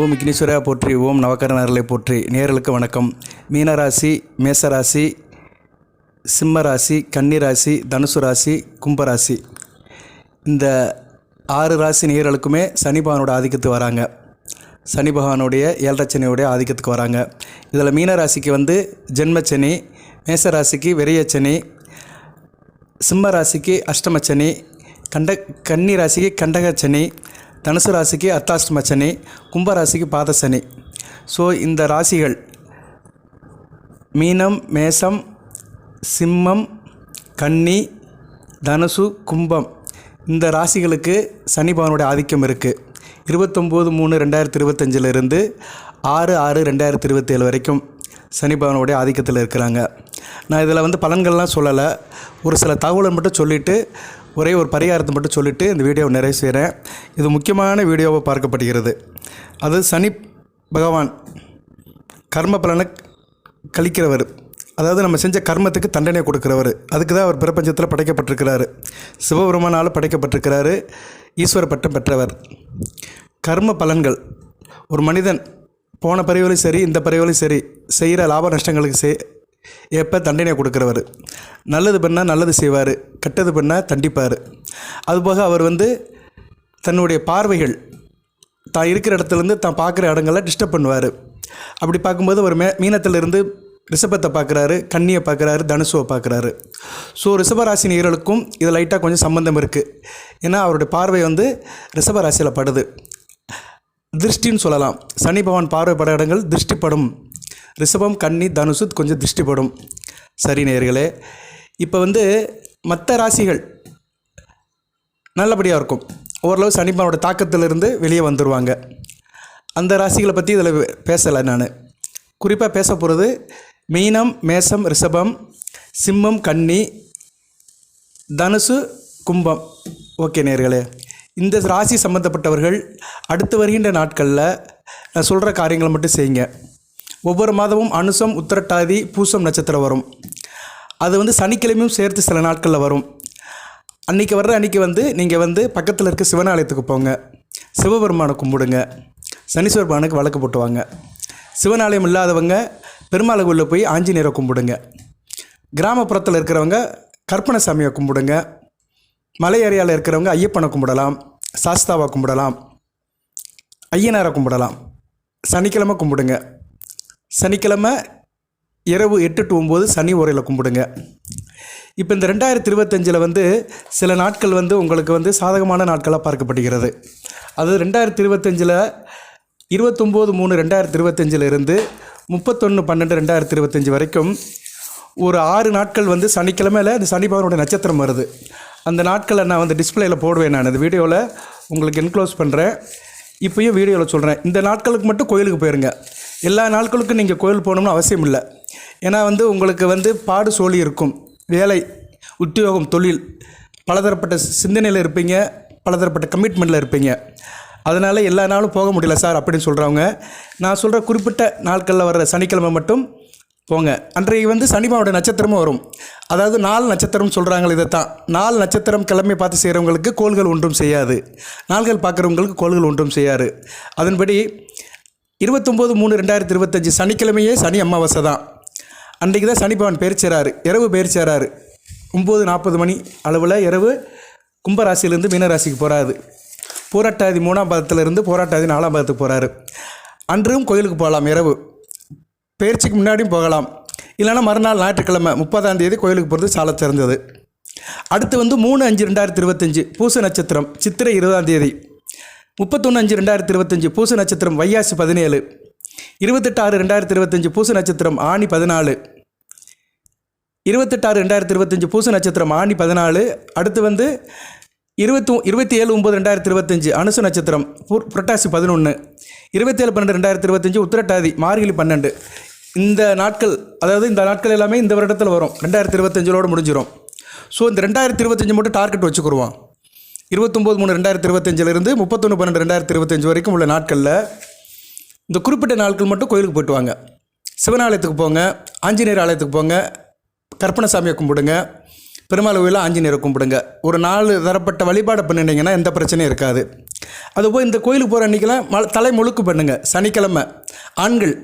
ஓம் விக்னேஸ்வரா போற்றி ஓம் நவக்கரணர்களை போற்றி. நேர்களுக்கு வணக்கம். மீனராசி மேசராசி சிம்மராசி கன்னிராசி தனுசு ராசி கும்பராசி. இந்த ஆறு ராசி நேர்களுக்குமே சனி பகவானோட ஆதிக்கத்துக்கு வராங்க. சனி பகவானுடைய ஏழரை ஆதிக்கத்துக்கு வராங்க. இதில் மீனராசிக்கு வந்து ஜென்மச்சனி மேசராசிக்கு வெறியச்சனி சிம்ம ராசிக்கு அஷ்டமச்சனி கண்ட கன்னி ராசிக்கு கண்டகச்சனி தனுசு ராசிக்கு அர்த்தாஷ்டமச்சனி கும்பராசிக்கு பாதசனி ஸோ இந்த ராசிகள் மீனம் மேசம் சிம்மம் கன்னி தனுசு கும்பம். இந்த ராசிகளுக்கு சனி பகவானுடைய ஆதிக்கம் இருக்குது இருபத்தொம்போது மூணு ரெண்டாயிரத்தி இருபத்தஞ்சிலிருந்து ஆறு ஆறு ரெண்டாயிரத்தி இருபத்தேழு வரைக்கும் சனி பகவானுடைய ஆதிக்கத்தில் இருக்கிறாங்க. நான் இதில் வந்து பலன்கள்லாம் சொல்லலை. ஒரு சில தகவலை மட்டும் சொல்லிவிட்டு ஒரே ஒரு பரிகாரத்தை மட்டும் சொல்லிவிட்டு இந்த வீடியோவை நிறைவு செய்கிறேன். இது முக்கியமான வீடியோவை பார்க்கப்படுகிறது. அது சனி பகவான் கர்ம பலனை கழிக்கிறவர். அதாவது நம்ம செஞ்ச கர்மத்துக்கு தண்டனை கொடுக்குறவர். அதுக்கு தான் அவர் பிரபஞ்சத்தில் படைக்கப்பட்டிருக்கிறாரு. சிவபெருமானால் படைக்கப்பட்டிருக்கிறாரு. ஈஸ்வர பட்டம் பெற்றவர். கர்ம பலன்கள். ஒரு மனிதன் போன பிறவிலையும் சரி இந்த பிறவிலையும் சரி செய்கிற லாப நஷ்டங்களுக்கு செய் எப்போ தண்டனை கொடுக்குறவர்? நல்லது பண்ணால் நல்லது செய்வார் கெட்டது பண்ணால் தண்டிப்பார். அதுபோக அவர் வந்து தன்னுடைய பார்வைகள் தான் இருக்கிற இடத்துலேருந்து தான் பார்க்குற இடங்கள்லாம் டிஸ்டர்ப் பண்ணுவார். அப்படி பார்க்கும்போது ஒரு மே மீனத்திலிருந்து ரிஷபத்தை பார்க்குறாரு கன்னியை பார்க்குறாரு தனுசுவை பார்க்குறாரு. ஸோ ரிஷபராசி நேர்களுக்கும் இது லைட்டாக கொஞ்சம் சம்மந்தம் இருக்குது ஏன்னா அவருடைய பார்வை வந்து ரிஷபராசியில் படுது. திருஷ்டின்னு சொல்லலாம். சனி பகவான் பார்வைப்பட இடங்கள் திருஷ்டிப்படும். ரிஷபம் கன்னி தனுசு கொஞ்சம் திருஷ்டிப்படும் சரி நேர்களே இப்போ வந்து மற்ற ராசிகள் நல்லபடியாக இருக்கும். ஓரளவு சனிப்பனோட தாக்கத்திலிருந்து வெளியே வந்துடுவாங்க அந்த ராசிகளை பற்றி இதில் பேசலை நான். குறிப்பாக பேச போகிறது மீனம் மேசம் ரிஷபம் சிம்மம் கன்னி தனுசு கும்பம். ஓகே நேர்களே இந்த ராசி சம்மந்தப்பட்டவர்கள் அடுத்து வருகின்ற நாட்களில் நான் சொல்கிற காரியங்களை மட்டும் செய்யுங்க. ஒவ்வொரு மாதமும் அனுசம் உத்திரட்டாதி பூசம் நட்சத்திரம் வரும். அது வந்து சனிக்கிழமையும் சேர்த்து சில நாட்களில் வரும். அன்றைக்கி வர்ற அன்றைக்கி வந்து நீங்கள் வந்து பக்கத்தில் இருக்க சிவனாலயத்துக்கு போங்க. சிவபெருமானை கும்பிடுங்க. சனீஸ்வர பகவானுக்கு வழக்கு போட்டுவாங்க. சிவனாலயம் இல்லாதவங்க பெருமாளை உள்ள போய் ஆஞ்சநேயரை கும்பிடுங்க. கிராமப்புறத்தில் இருக்கிறவங்க கற்பனை சாமியை கும்பிடுங்க. மலை ஏரியாவில் இருக்கிறவங்க ஐயப்பனை கும்பிடலாம். சாஸ்தாவை கும்பிடலாம். ஐயனாரை கும்பிடலாம். சனிக்கிழமை கும்பிடுங்க. சனிக்கிழமை இரவு எட்டு டு ஒம்பது சனி உரையில் கும்பிடுங்க. இப்போ இந்த ரெண்டாயிரத்தி இருபத்தஞ்சில் வந்து சில நாட்கள் வந்து உங்களுக்கு வந்து சாதகமான நாட்களாக பார்க்கப்படுகிறது. அது ரெண்டாயிரத்தி இருபத்தஞ்சில் இருபத்தொம்போது மூணு ரெண்டாயிரத்தி இருபத்தஞ்சில் இருந்து முப்பத்தொன்று பன்னெண்டு ரெண்டாயிரத்தி இருபத்தஞ்சி வரைக்கும் ஒரு ஆறு நாட்கள் வந்து சனிக்கிழமையில் அந்த சனி பகவானுடைய நட்சத்திரம் வருது. அந்த நாட்களை நான் வந்து டிஸ்பிளேயில் போடுவேன் நான் இந்த வீடியோவில் உங்களுக்கு என்க்ளோஸ் பண்ணுறேன் இப்போயும் வீடியோவில் சொல்கிறேன் இந்த நாட்களுக்கு மட்டும் கோயிலுக்கு போயிருங்க. எல்லா நாட்களுக்கும் நீங்கள் கோயில் போகணும்னு அவசியம் இல்லை. ஏன்னா வந்து உங்களுக்கு வந்து பாடு சோழி இருக்கும். வேலை உத்தியோகம் தொழில் பலதரப்பட்ட சிந்தனையில் இருப்பீங்க பலதரப்பட்ட கமிட்மெண்ட்டில் இருப்பீங்க. அதனால் எல்லா நாளும் போக முடியல சார் அப்படின்னு சொல்கிறவங்க நான் சொல்கிற குறிப்பிட்ட நாட்களில் வர்ற சனிக்கிழமை மட்டும் போங்க. அன்றைக்கு வந்து சனிமாவோட நட்சத்திரமும் வரும். அதாவது நாலு நட்சத்திரம் சொல்கிறாங்களே இதை தான் நாலு நட்சத்திரம் கிழமை பார்த்து செய்கிறவங்களுக்கு கோள்கள் ஒன்றும் செய்யாது. நாள்கள் பார்க்குறவங்களுக்கு கோள்கள் ஒன்றும் செய்யாது. அதன்படி இருபத்தொம்போது மூணு ரெண்டாயிரத்தி இருபத்தஞ்சி சனிக்கிழமையே சனி அமாவாசை தான். அன்றைக்கு தான் சனிபவன் பகவான் இரவு பயிற்சிறாரு ஒம்பது நாற்பது மணி அளவில் இரவு கும்பராசியிலேருந்து மீனராசிக்கு போகிறாரு போராட்டாதி மூணாம் பாதத்திலிருந்து போராட்டாதி நாலாம் பாதத்துக்கு போகிறாரு அன்றும் கோயிலுக்கு போகலாம் இரவு. பயிற்சிக்கு முன்னாடியும் போகலாம். இல்லைன்னா மறுநாள் ஞாயிற்றுக்கிழமை முப்பதாம் தேதி கோயிலுக்கு போகிறது சால சிறந்தது. அடுத்து வந்து மூணு அஞ்சு ரெண்டாயிரத்தி இருபத்தஞ்சி பூச நட்சத்திரம் சித்திரை இருபதாம் தேதி. முப்பத்தொன்று அஞ்சு ரெண்டாயிரத்தி இருபத்தஞ்சி பூச நட்சத்திரம் வையாசி பதினேழு. இருபத்தெட்டு ஆறு ரெண்டாயிரத்தி இருபத்தஞ்சி பூச நட்சத்திரம் ஆணி பதினாலு. இருபத்தெட்டு ஆறு ரெண்டாயிரத்தி இருபத்தஞ்சி பூச நட்சத்திரம் ஆணி பதினாலு. அடுத்து வந்து இருபத்தி இருபத்தி ஏழு ஒம்பது ரெண்டாயிரத்தி இருபத்தஞ்சி அனுசு நட்சத்திரம் புரட்டாசி பதினொன்று இருபத்தேழு பன்னெண்டு ரெண்டாயிரத்தி இருபத்தஞ்சி உத்திரட்டாதி மார்கழி பன்னெண்டு. இந்த நாட்கள் அதாவது இந்த நாட்கள் எல்லாமே இந்த வருடத்தில் வரும். ரெண்டாயிரத்தி இருபத்தஞ்சிலோடு முடிஞ்சிடும் ஸோ இந்த ரெண்டாயிரத்தி இருபத்தஞ்சி மட்டும் டார்கெட் வச்சுக்கிடுவோம் இருபத்தொம்போது மூணு ரெண்டாயிரத்தி இருபத்தஞ்சிலிருந்து முப்பத்தொன்று பன்னெண்டு ரெண்டாயிரத்தி இருபத்தஞ்சி வரைக்கும் உள்ள நாட்களில் இந்த குறிப்பிட்ட நாட்கள் மட்டும் கோயிலுக்கு போயிட்டு வாங்க. சிவனாலயத்துக்கு போங்க ஆஞ்சநேயர் ஆலயத்துக்கு போங்க கற்பனைசாமியை கும்பிடுங்க பெருமாள் கோயிலில் ஆஞ்சநேயரை கும்பிடுங்க. ஒரு நாலு தரப்பட்ட வழிபாடை பண்ணிட்டீங்கன்னா எந்த பிரச்சனையும் இருக்காது. அதுபோல் இந்த கோயிலுக்கு போகிற அன்றைக்கெல்லாம் ம தலை முழுக்கு பண்ணுங்கள் சனிக்கிழமை ஆண்கள்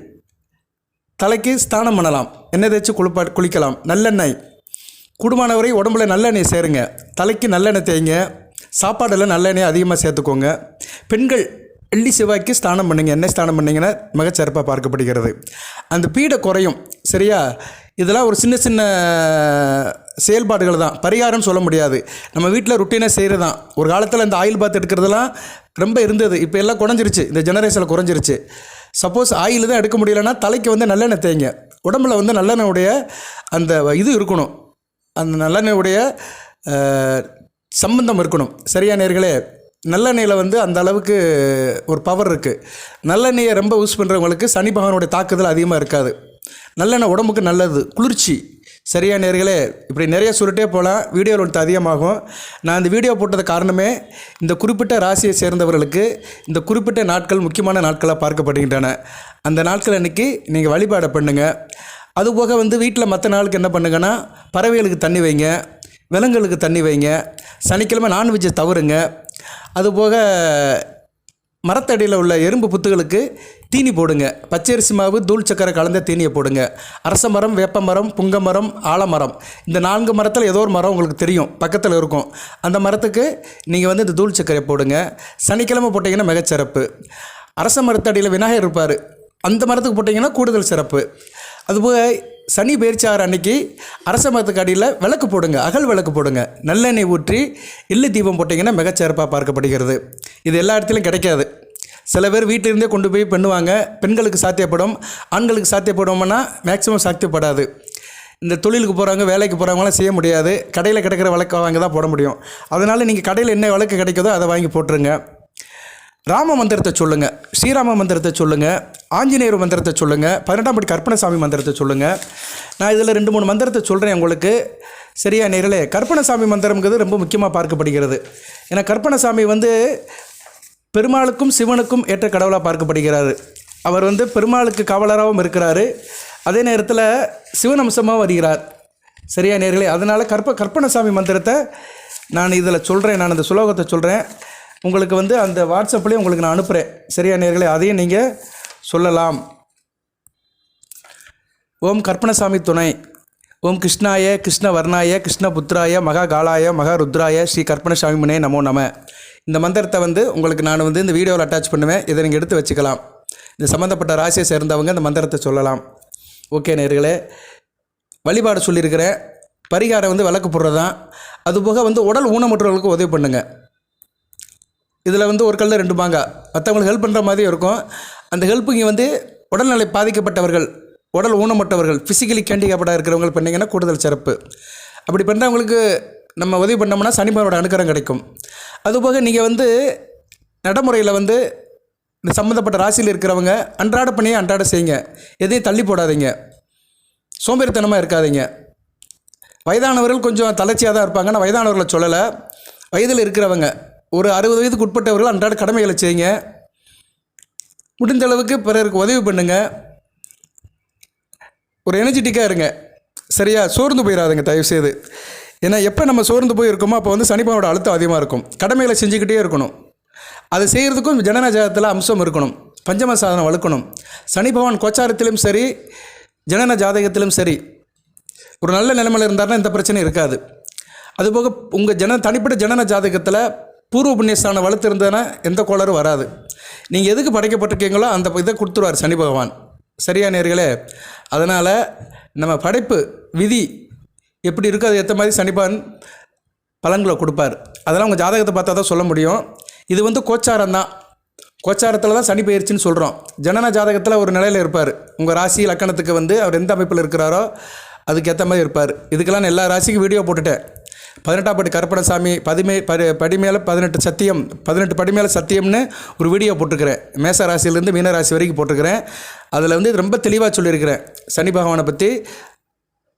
தலைக்கு ஸ்தானம் பண்ணலாம். எண்ணெய் தேய்ச்சி குளிப்பா குளிக்கலாம். நல்லெண்ணெய். குடும்பமானவரை உடம்புல நல்லெண்ணெய் சேருங்க. தலைக்கு நல்லெண்ணெய் தேய்ங்க. சாப்பாடில் நல்லெண்ணெய் அதிகமாக சேர்த்துக்கோங்க. பெண்கள் வெள்ளி செவ்வாய்க்கு ஸ்நானம் பண்ணுங்க எண்ணெய் ஸ்நானம் பண்ணிங்கன்னா மிகச்சிறப்பாக பார்க்கப்படுகிறது. அந்த பீடை குறையும் சரியா? இதெல்லாம் ஒரு சின்ன சின்ன செயல்பாடுகள் தான். பரிகாரம் சொல்ல முடியாது. நம்ம வீட்டில் ருட்டீனாக செய்கிறது தான் ஒரு காலத்தில் இந்த ஆயில் பாத் எடுக்கிறதெல்லாம் ரொம்ப இருந்தது. இப்போ எல்லாம் குறைஞ்சிருச்சு. இந்த ஜெனரேஷனில் குறைஞ்சிருச்சு. சப்போஸ் ஆயில் தான் எடுக்க முடியலன்னா தலைக்கு வந்து நல்லெண்ணெய் தேய்ங்க. உடம்புல வந்து நல்லெண்ணெயுடைய அந்த இது இருக்கணும். அந்த நல்லெண்ணெயுடைய உடைய சம்பந்தம் இருக்கணும். சரியா நேர்களே? நல்லெண்ணெயில் வந்து அந்த அளவுக்கு ஒரு பவர் இருக்குது நல்லெண்ணெயை ரொம்ப யூஸ் பண்ணுறவங்களுக்கு சனி பகவானுடைய தாக்குதல் அதிகமாக இருக்காது. நல்லெண்ணெய் உடம்புக்கு நல்லது. குளிர்ச்சி. சரியா நேர்களே? இப்படி நிறைய சொல்லிட்டே போகலாம் வீடியோ ஒன்று அதிகமாகும். நான் இந்த வீடியோ போட்டது காரணமே இந்த குறிப்பிட்ட ராசியை சேர்ந்தவர்களுக்கு இந்த குறிப்பிட்ட நாட்கள் முக்கியமான நாட்களாக பார்க்கப்படுகின்றன. அந்த நாட்கள் அன்றைக்கி நீங்கள் வழிபாடை பண்ணுங்கள் அதுபோக வந்து வீட்டில் மற்ற நாளுக்கு என்ன பண்ணுங்கன்னா பறவைகளுக்கு தண்ணி வைங்க. விலங்குகளுக்கு தண்ணி வைங்க. சனிக்கிழமை நான்வெஜ்ஜை தவறுங்க. அதுபோக மரத்தடியில் உள்ள எறும்பு புத்துகளுக்கு தீனி போடுங்க. பச்சரிசி மாவு தூள் சக்கரை கலந்த தீனியை போடுங்க. அரச மரம் வேப்ப மரம் புங்க மரம் ஆலமரம் இந்த நான்கு மரத்தில் ஏதோ ஒரு மரம் உங்களுக்கு தெரியும். பக்கத்தில் இருக்கும். அந்த மரத்துக்கு நீங்கள் வந்து இந்த தூள் சக்கரை போடுங்க. சனிக்கிழமை போட்டிங்கன்னா மிகச்சிறப்பு. அரச மரத்தடியில் விநாயகர் இருப்பார். அந்த மரத்துக்கு போட்டிங்கன்னா கூடுதல் சிறப்பு. அதுபோக சனி பயிற்சியாகிற அன்னைக்கு அரச மரத்துக்கு அடியில் விளக்கு போடுங்க அகல் விளக்கு போடுங்க. நல்லெண்ணெய் ஊற்றி இல்லு தீபம் போட்டிங்கன்னா மிகச்சிறப்பாக பார்க்கப்படுகிறது. இது எல்லா இடத்துலையும் கிடைக்காது. சில பேர் வீட்டிலிருந்தே கொண்டு போய் பண்ணுவாங்க. பெண்களுக்கு சாத்தியப்படும். ஆண்களுக்கு சாத்தியப்படும்னா மேக்ஸிமம் சாத்தியப்படாது. இந்த தொழிலுக்கு போகிறவங்க வேலைக்கு போகிறவங்களாம் செய்ய முடியாது. கடையில் கிடைக்கிற விளக்க வாங்கி தான் போட முடியும். அதனால் நீங்கள் கடையில் என்ன விளக்கு கிடைக்குதோ அதை வாங்கி போட்டுருங்க. ராம மந்திரத்தை சொல்லுங்கள் ஸ்ரீராம மந்திரத்தை சொல்லுங்கள் ஆஞ்சநேயர் மந்திரத்தை சொல்லுங்கள் பதினெட்டாம் படி கற்பனசாமி மந்திரத்தை சொல்லுங்கள் நான் இதில் ரெண்டு மூணு மந்திரத்தை சொல்கிறேன் உங்களுக்கு. சரியா நேரிலே? கற்பனசாமி மந்திரம்ங்கிறது ரொம்ப முக்கியமாக பார்க்கப்படுகிறது. ஏன்னா கற்பனசாமி வந்து பெருமாளுக்கும் சிவனுக்கும் ஏற்ற கடவுளாக பார்க்கப்படுகிறார். அவர் வந்து பெருமாளுக்கு காவலராகவும் இருக்கிறாரு. அதே நேரத்தில் சிவன் அம்சமாகவும் வருகிறார். சரியா நேர்களே அதனால் கற்ப கற்பனசாமி மந்திரத்தை நான் இதில் சொல்கிறேன் நான் அந்த சுலோகத்தை சொல்கிறேன் உங்களுக்கு வந்து அந்த வாட்ஸ்அப்லேயே உங்களுக்கு நான் அனுப்புகிறேன் சரியா நேர்களே? அதையும் நீங்கள் சொல்லலாம். ஓம் கற்பனசாமி துணை. ஓம் கிருஷ்ணாய கிருஷ்ண வர்ணாய கிருஷ்ண புத்ராய மகா காலாய மகா ருத்ராய ஸ்ரீ கற்பனசாமி முனே நமோ நம. இந்த மந்திரத்தை வந்து உங்களுக்கு நான் வந்து இந்த வீடியோவில் அட்டாச் பண்ணுவேன். இதை நீங்கள் எடுத்து வச்சுக்கலாம். இந்த சம்மந்தப்பட்ட ராசியை சேர்ந்தவங்க இந்த மந்திரத்தை சொல்லலாம். ஓகே நேர்களே. வழிபாடு சொல்லியிருக்கிறேன். பரிகாரம் வந்து விளக்கு போடுறது தான் அதுபோக வந்து உடல் ஊனமுற்றவர்களுக்கு உதவி பண்ணுங்கள் இதில் வந்து ஒரு கல்லில் ரெண்டு மாங்காய் மற்றவங்களுக்கு ஹெல்ப் பண்ணுற மாதிரி இருக்கும். அந்த ஹெல்ப்புங்க வந்து உடல்நிலை பாதிக்கப்பட்டவர்கள் உடல் ஊனமட்டவர்கள் ஃபிசிக்கலி கேண்டிகேப்படாக இருக்கிறவங்க பண்ணிங்கன்னா கூடுதல் சிறப்பு. அப்படி பண்ணுறவங்களுக்கு நம்ம உதவி பண்ணோம்னா சனிபாரோட அனுக்கரம் கிடைக்கும். அதுபோக நீங்கள் வந்து நடைமுறையில் வந்து இந்த சம்மந்தப்பட்ட ராசியில் இருக்கிறவங்க அன்றாட பணியை அன்றாட செய்யுங்க. எதையும் தள்ளி போடாதீங்க. சோம்பேறித்தனமாக இருக்காதீங்க. வயதானவர்கள் கொஞ்சம் தளர்ச்சியாக தான் இருப்பாங்க. நான் வயதானவர்களை சொல்லலை. வயதில் இருக்கிறவங்க ஒரு அறுபது வயதுக்கு உட்பட்டவர்கள் அன்றாட கடமைகளை செய்யுங்க. முடிஞ்ச அளவுக்கு பிறருக்கு உதவி பண்ணுங்க. ஒரு எனர்ஜெட்டிக்காக இருங்க. சரியா? சோர்ந்து போயிடாதுங்க தயவுசெய்து. ஏன்னா எப்போ நம்ம சோர்ந்து போய் இருக்கோமோ அப்போ வந்து சனிப்பனோட அழுத்தம் அதிகமாக இருக்கும். கடமைகளை செஞ்சுக்கிட்டே இருக்கணும். அது செய்கிறதுக்கும் ஜனன ஜாதகத்தில் அம்சம் இருக்கணும். பஞ்சம சாதனம் வளர்க்கணும். சனி பகவான் கோச்சாரத்திலும் சரி ஜனன ஜாதகத்திலும் சரி ஒரு நல்ல நிலைமையில் இருந்தாருன்னா இந்த பிரச்சனை இருக்காது. அதுபோக உங்கள் ஜன தனிப்பட்ட ஜனன ஜாதகத்தில் பூர்வ புண்ணியஸ்தானம் வளர்த்துருந்ததுன்னா எந்த கோளாறும் வராது. நீங்கள் எதுக்கு படைக்கப்பட்டிருக்கீங்களோ அந்த இதை கொடுத்துருவார் சனி பகவான். சரியா நேர்களே? அதனால் நம்ம படைப்பு விதி எப்படி இருக்கோ அது ஏற்ற மாதிரி சனி பலன்களை கொடுப்பார். அதெல்லாம் உங்கள் ஜாதகத்தை பார்த்தா தான் சொல்ல முடியும். இது வந்து கோச்சாரம் தான். கோச்சாரத்தில் தான் சனி பயிற்சின்னு சொல்கிறோம் ஜனன ஜாதகத்தில் ஒரு நிலையில் இருப்பார். உங்கள் ராசி லக்கணத்துக்கு வந்து அவர் எந்த அமைப்பில் இருக்கிறாரோ அதுக்கு ஏற்ற மாதிரி இருப்பார். இதுக்கெல்லாம் நான் எல்லா ராசிக்கும் வீடியோ போட்டுட்டேன். பதினெட்டாம் படி கருப்பணசாமி பதிமே படி படிமேல பதினெட்டு சத்தியம் பதினெட்டு படிமேல சத்தியம்னு ஒரு வீடியோ போட்டிருக்கிறேன். மேச ராசியிலேருந்து மீன ராசி வரைக்கும் போட்டிருக்கிறேன். அதில் வந்து ரொம்ப தெளிவாக சொல்லியிருக்கிறேன். சனி பகவானை பற்றி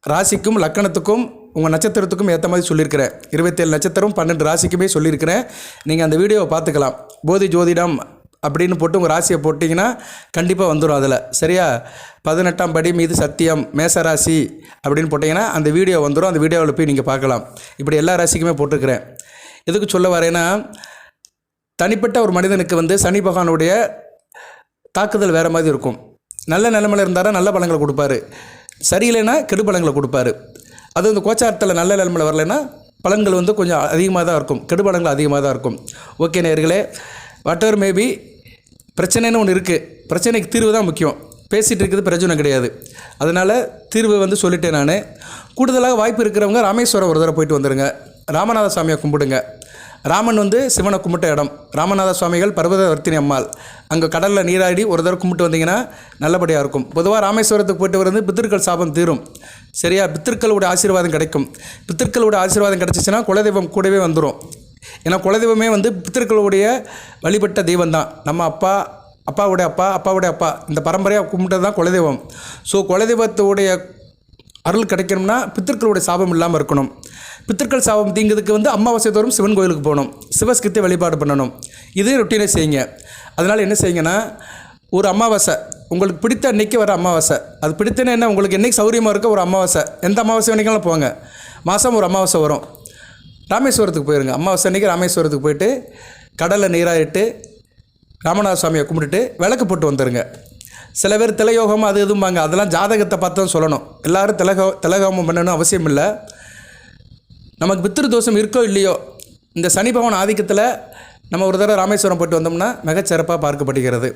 ராசிக்கும் லக்கணத்துக்கும் உங்கள் நட்சத்திரத்துக்கும் ஏற்ற மாதிரி சொல்லியிருக்கிறேன். இருபத்தேழு நட்சத்திரம் பன்னெண்டு ராசிக்குமே சொல்லியிருக்கிறேன். நீங்கள் அந்த வீடியோவை பார்த்துக்கலாம். போதி ஜோதிடம் அப்படின்னு போட்டு உங்கள் ராசியை போட்டிங்கன்னா கண்டிப்பாக வந்துடும் அதில். சரியா? பதினெட்டாம் படி மீது சத்தியம் மேச ராசி அப்படின்னு போட்டிங்கன்னா அந்த வீடியோ வந்துடும் அந்த வீடியோவில் போய் நீங்கள் பார்க்கலாம். இப்படி எல்லா ராசிக்குமே போட்டிருக்கிறேன். எதுக்கு சொல்ல வரேன்னா தனிப்பட்ட ஒரு மனிதனுக்கு வந்து சனி பகவானுடைய தாக்குதல் வேறு மாதிரி இருக்கும். நல்ல நிலைமையில் இருந்தாரா நல்ல பழங்களை கொடுப்பாரு. சரியில்லைன்னா கெடு பழங்களை கொடுப்பாரு. அது இந்த கோச்சாரத்தில் நல்ல நிலைமையில் வரலைன்னா பலன்கள் வந்து கொஞ்சம் அதிகமாக தான் இருக்கும். கெடுபடங்கள் அதிகமாக தான் இருக்கும். ஓகே நேர்களே வாட் எவர் மேபி பிரச்சனைன்னு ஒன்று இருக்குது பிரச்சனைக்கு தீர்வு தான் முக்கியம். பேசிகிட்டு இருக்கிறது பிரச்சனை கிடையாது. அதனால் தீர்வு வந்து சொல்லிட்டேன் நான். கூடுதலாக வாய்ப்பு இருக்கிறவங்க ராமேஸ்வரம் ஒரு தடவை போயிட்டு வந்துடுங்க ராமநாத சாமியை கும்பிடுங்க. ராமன் வந்து சிவனை கும்பிட்ட இடம். ராமநாத சுவாமிகள் பர்வதவர்த்தினி அம்மாள். அங்கே கடலில் நீராடி ஒரு தடவை கும்பிட்டு வந்தீங்கன்னா நல்லபடியாக இருக்கும். பொதுவாக ராமேஸ்வரத்துக்கு போயிட்டு வந்து பித்திருக்கள் சாபம் தீரும். சரியா? பித்திருக்களோட ஆசீர்வாதம் கிடைக்கும். பித்திருக்களோட ஆசீர்வாதம் கிடச்சிச்சின்னா குலதெய்வம் கூடவே வந்துடும் ஏன்னா குலதெய்வமே வந்து பித்திருக்களுடைய வழிபட்ட தெய்வம் தான் நம்ம அப்பா அப்பாவுடைய அப்பா அப்பாவுடைய அப்பா. இந்த பரம்பரையாக கும்பிட்டது தான் குலதெய்வம். ஸோ குலதெய்வத்துடைய அருள் கிடைக்கணும்னா பித்திருக்களுடைய சாபம் இல்லாமல் இருக்கணும். பித்திருக்கள் சாபம் தீங்குறதுக்கு வந்து அமாவாசை தோறும் சிவன் கோயிலுக்கு போகணும். சிவஸ்கிருத்தை வழிபாடு பண்ணணும். இதே ரொட்டீனை செய்யுங்க. அதனால் என்ன செய்யுங்கன்னா ஒரு அமாவாசை உங்களுக்கு பிடித்த அன்னைக்கு வர அமாவாசை. அது பிடித்தன என்ன? உங்களுக்கு என்னைக்கு சௌரியமாக இருக்க ஒரு அமாவாசை. எந்த அமாவாசை வேணிக்காலும் போங்க. மாதம் ஒரு அமாவாசை வரும். ராமேஸ்வரத்துக்கு போயிருங்க. அமாவாசை அன்னைக்கு ராமேஸ்வரத்துக்கு போயிட்டு கடலை நீராடிட்டு ராமநாத சுவாமியை கும்பிட்டுட்டு விளக்கு போட்டு வந்துடுங்க சில பேர் திலயோகம் அது இதும்பாங்க. அதெல்லாம் ஜாதகத்தை பார்த்து தான் சொல்லணும். எல்லாரும் திலகோ திலகோமம் பண்ணணும் அவசியம் இல்லை. நமக்கு பித்திரு தோஷம் இருக்கோ இல்லையோ இந்த சனி ஆதிக்கத்தில் நம்ம ஒரு தடவை ராமேஸ்வரம் போயிட்டு வந்தோம்னா மிகச்சிறப்பாக பார்க்கப்படுகிறது.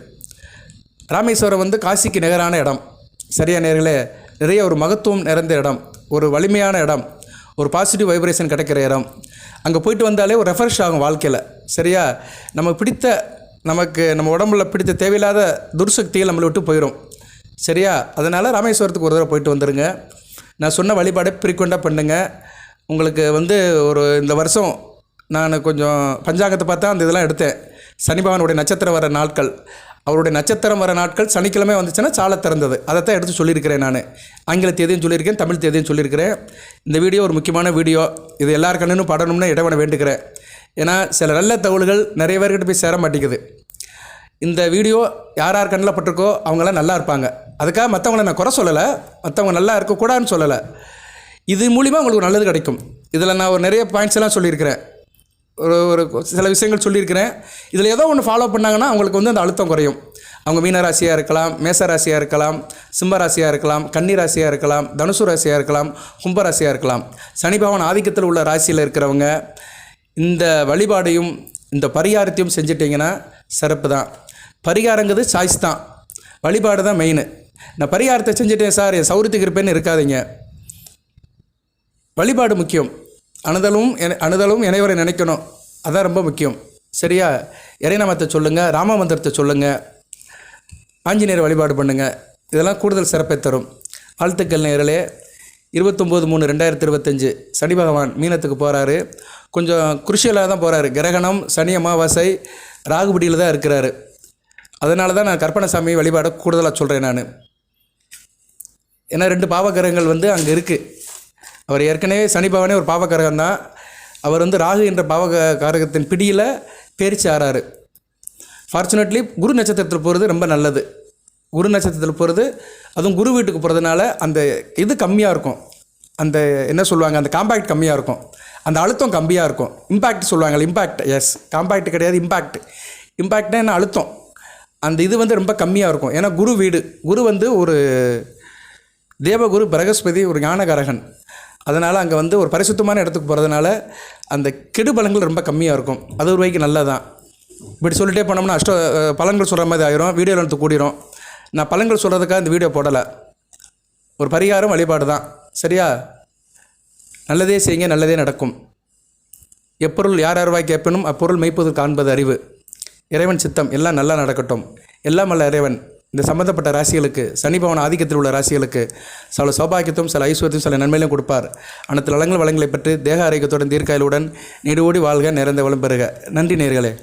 ராமேஸ்வரம் வந்து காசிக்கு நிகரான இடம். சரியா நேர்களே நிறைய ஒரு மகத்துவம் நிறைந்த இடம். ஒரு வலிமையான இடம். ஒரு பாசிட்டிவ் வைப்ரேஷன் கிடைக்கிற இடம். அங்கே போயிட்டு வந்தாலே ஒரு ரெஃப்ரெஷ் ஆகும் வாழ்க்கையில். சரியா? நமக்கு பிடித்த நமக்கு நம்ம உடம்புல பிடித்த தேவையில்லாத துர்சக்திகள் நம்மளை விட்டு போயிடும் சரியா? அதனால் ராமேஸ்வரத்துக்கு ஒரு தடவை போயிட்டு வந்துடுங்க நான் சொன்ன வழிபாடை ஃப்ரீக்வெண்ட்டாக பண்ணுங்கள் உங்களுக்கு வந்து ஒரு இந்த வருஷம் நான் கொஞ்சம் பஞ்சாங்கத்தை பார்த்தா அந்த இதெல்லாம் எடுத்தேன். சனி பகவானுடைய நட்சத்திரம் வர நாட்கள். அவருடைய நட்சத்திரம் வர நாட்கள் சனிக்கிழமை வந்துச்சுன்னா சாலை திறந்தது. அதை தான் எடுத்து சொல்லியிருக்கிறேன் நான். ஆங்கில தேதியும் சொல்லியிருக்கேன் தமிழ் தேதியும் சொல்லியிருக்கிறேன். இந்த வீடியோ ஒரு முக்கியமான வீடியோ. இது எல்லார் கண்ணுன்னு படணும்னு இடைவனை வேண்டுக்கிறேன் ஏன்னா சில நல்ல தகவல்கள் நிறைய பேர்கிட்ட போய் சேர மாட்டேங்குது. இந்த வீடியோ யார் யார் கண்ணில் பட்டிருக்கோ அவங்களாம் நல்லா இருப்பாங்க. அதுக்காக மற்றவங்கள நான் குறை சொல்லலை. மற்றவங்க நல்லா இருக்கக்கூடாதுன்னு சொல்லலை. இது மூலிமா உங்களுக்கு நல்லது கிடைக்கும். இதில் நான் ஒரு நிறைய பாயிண்ட்ஸ் எல்லாம் சொல்லியிருக்கிறேன். ஒரு ஒரு சில விஷயங்கள் சொல்லியிருக்கிறேன். இதில் ஏதோ ஒன்று ஃபாலோ பண்ணாங்கன்னா அவங்களுக்கு வந்து அந்த அழுத்தம் குறையும். அவங்க மீனராசியாக இருக்கலாம் மேச ராசியாக இருக்கலாம் சிம்ம ராசியாக இருக்கலாம் கன்னி ராசியாக இருக்கலாம் தனுசு ராசியாக இருக்கலாம் கும்ப ராசியாக இருக்கலாம். சனி பகவான் ஆதிக்கத்தில் உள்ள ராசியில் இருக்கிறவங்க இந்த வழிபாடையும் இந்த பரிகாரத்தையும் செஞ்சிட்டிங்கன்னா சிறப்பு தான். பரிகாரங்கிறது சாய்ஸ் தான். வழிபாடு தான் மெயின் நான் பரிகாரத்தை செஞ்சுட்டேன் சார் என் சௌரியத்துக்கு இருப்பேன்னு இருக்காதீங்க. வழிபாடு முக்கியம். அணுதலும் என- அணுதலும் இணைவரை நினைக்கணும். அதான் ரொம்ப முக்கியம். சரியா? இறைநாமத்தை சொல்லுங்கள் ராம மந்திரத்தை சொல்லுங்கள் ஆஞ்சநேயர் வழிபாடு பண்ணுங்கள் இதெல்லாம் கூடுதல் சிறப்பை தரும். வாழ்த்துக்கள் நேரலே இருபத்தொம்போது மூணு ரெண்டாயிரத்தி இருபத்தஞ்சு. சனி பகவான் மீனத்துக்கு போகிறாரு கொஞ்சம் குருஷியலாக தான் போகிறாரு கிரகணம் சனி அமாவாசை ராகுபடியில் தான் இருக்கிறாரு. அதனால தான் நான் கற்பனசாமி வழிபாடை கூடுதலாக சொல்கிறேன் நான். ஏன்னா ரெண்டு பாவகிரகங்கள் வந்து அங்கே இருக்குது அவர் ஏற்கனவே சனி பகவானே ஒரு பாவகிரகம் தான். அவர் வந்து ராகு என்ற பாவக காரகத்தின் பிடியில் பேரிச்சு ஆறாரு ஃபார்ச்சுனேட்லி குரு நட்சத்திரத்தில் போகிறது ரொம்ப நல்லது. குரு நட்சத்திரத்தில் போகிறது அதுவும் குரு வீட்டுக்கு போகிறதுனால அந்த இது கம்மியாக இருக்கும். அந்த என்ன சொல்லுவாங்க அந்த காம்பேக்ட் கம்மியாக இருக்கும். அந்த அழுத்தம் கம்மியாக இருக்கும். இம்பேக்ட் சொல்லுவாங்கள்ல இம்பேக்ட் எஸ் காம்பேக்ட் கிடையாது இம்பேக்ட் இம்பேக்ட்னா என்ன அழுத்தம்? அந்த இது வந்து ரொம்ப கம்மியாக இருக்கும். ஏன்னா குரு வீடு குரு வந்து ஒரு தேவகுரு பிரகஸ்பதி ஒரு ஞானகாரகன். அதனால் அங்கே வந்து ஒரு பரிசுத்தமான இடத்துக்கு போகிறதுனால அந்த கெடுபலங்கள் ரொம்ப கம்மியாக இருக்கும். அது ஒரு வகைக்கு நல்லதான் இப்படி சொல்லிட்டே போனோம்னா அஷ்ட பழங்கள் பலன்கள் சொல்கிற மாதிரி ஆயிரும். வீடியோ எடுத்து கூடிரும். நான் பலன்கள் சொல்கிறதுக்காக இந்த வீடியோ போடலை. ஒரு பரிகாரம் வழிபாடு தான் சரியா? நல்லதே செய்யுங்க நல்லதே நடக்கும். எப்பொருள் யார் யார்வாய் கேட்பினும் அப்பொருள் மெய்ப்பது காண்பது அறிவு. இறைவன் சித்தம் எல்லாம் நல்லா நடக்கட்டும். எல்லாம் அல்ல இறைவன். இந்த சம்பந்தப்பட்ட ராசிகளுக்கு சனி பவன் ஆதிக்கத்தில் உள்ள ராசிகளுக்கு சில சௌபாகியத்தும் சில ஐஸ்வர்யத்தையும் சில நன்மையிலும் கொடுப்பார். அனைத்து நலங்கள் வளங்களை பெற்று தேக ஆரோக்கியத்துடன் தீர்க்காயலுடன் நெடுவோடி ஓடி வாழ்க நிறைந்த வளம் பெறுக. நன்றி நேர்களே.